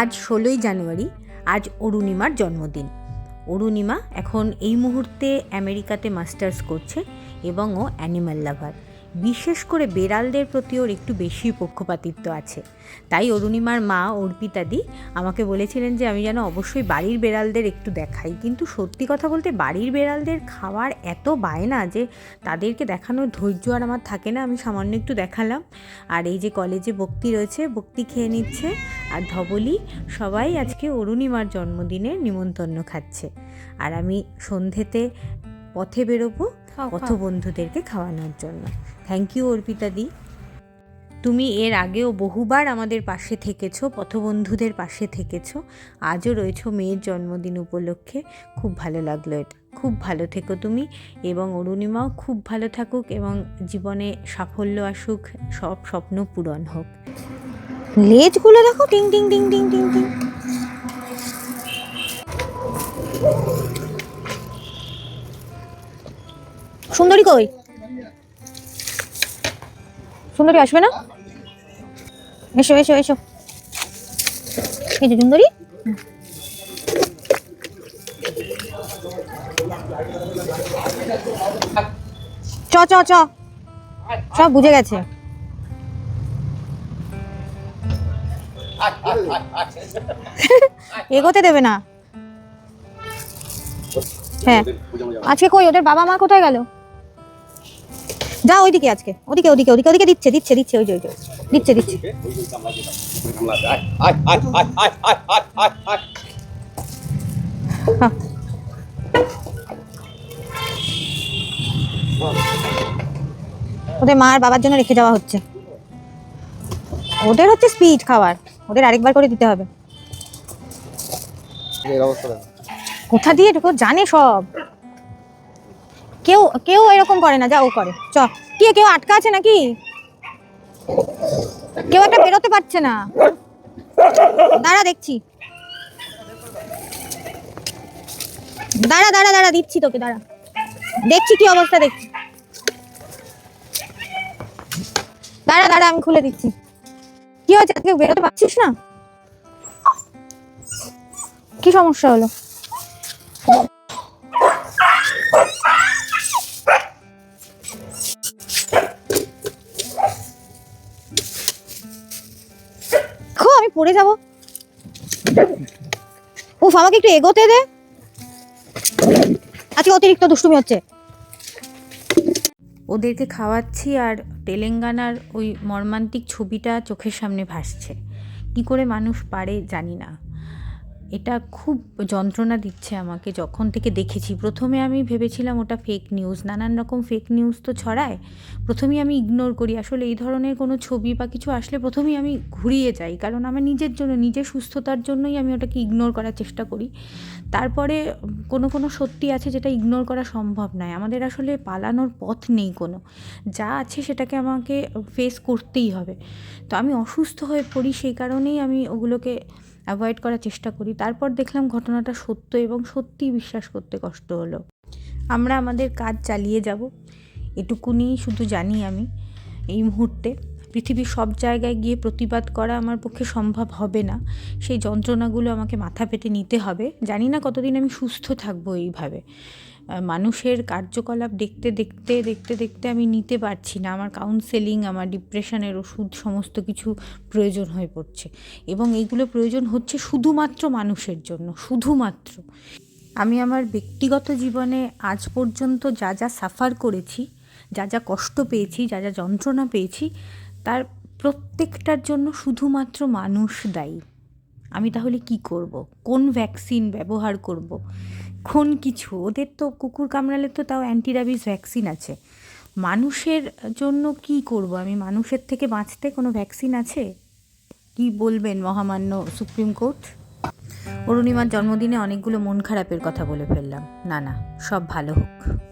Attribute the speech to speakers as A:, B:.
A: আজ ষোলোই জানুয়ারি, আজ অরুণিমার জন্মদিন। অরুণিমা এখন এই মুহূর্তে আমেরিকাতে মাস্টার্স করছে এবং ও অ্যানিম্যাল লাভার। বিশেষ করে বেড়ালদের প্রতি ওর একটু বেশি পক্ষপাতিত্ব আছে। তাই অরুণিমার মা অর্পিতাদি আমাকে বলেছিলেন যে আমি যেন অবশ্যই বাড়ির বেড়ালদের একটু দেখাই। কিন্তু সত্যি কথা বলতে বাড়ির বেড়ালদের খাওয়ার এত বায়না যে তাদেরকে দেখানোর ধৈর্য আর আমার থাকে না। আমি সামান্য একটু দেখালাম। আর এই যে কলেজে ভক্তি রয়েছে ভক্তি খেয়ে নিচ্ছে। আর ধবলি সবাই আজকে অরুণিমার জন্মদিনে নিমন্ত্রণ খাচ্ছে। আর আমি সন্ধেতে পথে বেরোবো পথবন্ধুদেরকে খাওয়ানোর জন্য। Thank you Arpita di. তুমি এর আগেও বহুবার আমাদের পাশে থেকেছো, পথবন্ধুদের পাশে থেকেছো। আজও রয়েছো মেয়ের জন্মদিন উপলক্ষে। খুব ভালো লাগল এটা। খুব ভালো থেকো তুমি এবং অরুণিমাও খুব ভালো থাকুক এবং জীবনে সাফল্য আসুক, সব স্বপ্ন পূরণ হোক। লেজগুলো দেখো, টিং টিং টিং টিং টিং টিং। সুন্দরী কই? সুন্দরী আসবে না? এসো এসো এসো। এই সুন্দরী। চ চ চ। সব বুঝে গেছে। এগোতে দেবে না। হ্যাঁ। আজকে কই? ওদের বাবা মা কোথায় গেল? যা ওইদিকে আজকে ওদিকে ওদিকে ওদিকে ওদিকে দিচ্ছে দিচ্ছে দিচ্ছে ওই যে ওই যে দিচ্ছে দিচ্ছে। হ্যাঁ। ওদের মা আর বাবার জন্য রেখে যাওয়া হচ্ছে। ওদের হচ্ছে স্পিড খাবার। ওদের আরেকবার করে দিতে হবে। কোথা দিয়ে জানে সব। কেউ কেউ এরকম করে না, যা ও করে। চ, কি, কেউ আটকা আছে নাকি? কেউ একটা বেরোতে পারছে না। দাঁড়া, দেখছি। দাঁড়া দাঁড়া দাঁড়া, দিচ্ছি তোকে, দাঁড়া। দেখছি কি অবস্থা, দেখছি। দাঁড়া দাঁড়া, আমি খুলে দিচ্ছি। কি হয়েছে আজকে বেরোতে পারছিস না? কি সমস্যা হলো? পড়ে যাব। উফ, আমাকে একটু এগোতে দে। আজকে অতিরিক্ত দুষ্টুমি হচ্ছে। ওদেরকে খাওয়াচ্ছি আর তেলেঙ্গানার ওই মর্মান্তিক ছবিটা চোখের সামনে ভাসছে। কি করে মানুষ পারে জানি না। এটা খুব যন্ত্রণা দিচ্ছে আমাকে যখন থেকে দেখেছি। প্রথমে আমি ভেবেছিলাম ওটা ফেক নিউজ নানান রকম ফেক নিউজ তো ছড়ায়। প্রথমেই আমি ইগনোর করি। আসলে এই ধরনের কোনো ছবি বা কিছু আসলে প্রথমেই আমি ঘুরিয়ে যাই। কারণ আমার নিজের জন্য, নিজের সুস্থতার জন্যই আমি ওটাকে ইগনোর করার চেষ্টা করি। তারপরে কোনো কোনো সত্যি আছে যেটা ইগনোর করা সম্ভব নয়। আমাদের আসলে পালানোর পথ নেই কোনো। যা আছে সেটাকে আমাকে ফেস করতেই হবে। তো আমি অসুস্থ হয়ে পড়ি সেই কারণেই আমি ওগুলোকে অ্যাভয়েড করার চেষ্টা করি। তারপর দেখলাম ঘটনাটা সত্য এবং সত্যিই বিশ্বাস করতে কষ্ট হলো। আমরা আমাদের কাজ চালিয়ে যাব। এটুকুনি শুধু জানি আমি এই মুহূর্তে। পৃথিবীর সব জায়গায় গিয়ে প্রতিবাদ করা আমার পক্ষে সম্ভব হবে না। সেই যন্ত্রণাগুলো আমাকে মাথা পেতে নিতে হবে। জানি না কতদিন আমি সুস্থ থাকব এইভাবে। মানুষের কার্যকলাপ দেখতে দেখতে দেখতে দেখতে আমি নিতে পারছি না। আমার কাউন্সেলিং আমার ডিপ্রেশনের ওষুধ সমস্ত কিছু প্রয়োজন হয়ে পড়ছে। এবং এইগুলো প্রয়োজন হচ্ছে শুধুমাত্র মানুষের জন্য, শুধুমাত্র। আমি আমার ব্যক্তিগত জীবনে আজ পর্যন্ত যা যা সাফার করেছি, যা যা কষ্ট পেয়েছি, যা যা যন্ত্রণা পেয়েছি, তার প্রত্যেকটার জন্য শুধুমাত্র মানুষ দায়ী। আমি তাহলে কি করব? কোন ভ্যাকসিন ব্যবহার করব? কোন কিছু। ওদের তো কুকুর কামড়ালে তো তাও অ্যান্টিরাবিস ভ্যাকসিন আছে। মানুষের জন্য কি করব? আমি মানুষের থেকে বাঁচতে কোনো ভ্যাকসিন আছে? কি বলবেন মহামান্য সুপ্রিম কোর্ট? অরুণিমার জন্মদিনে অনেকগুলো মন খারাপের কথা বলে ফেললাম। না না, সব ভালো হোক।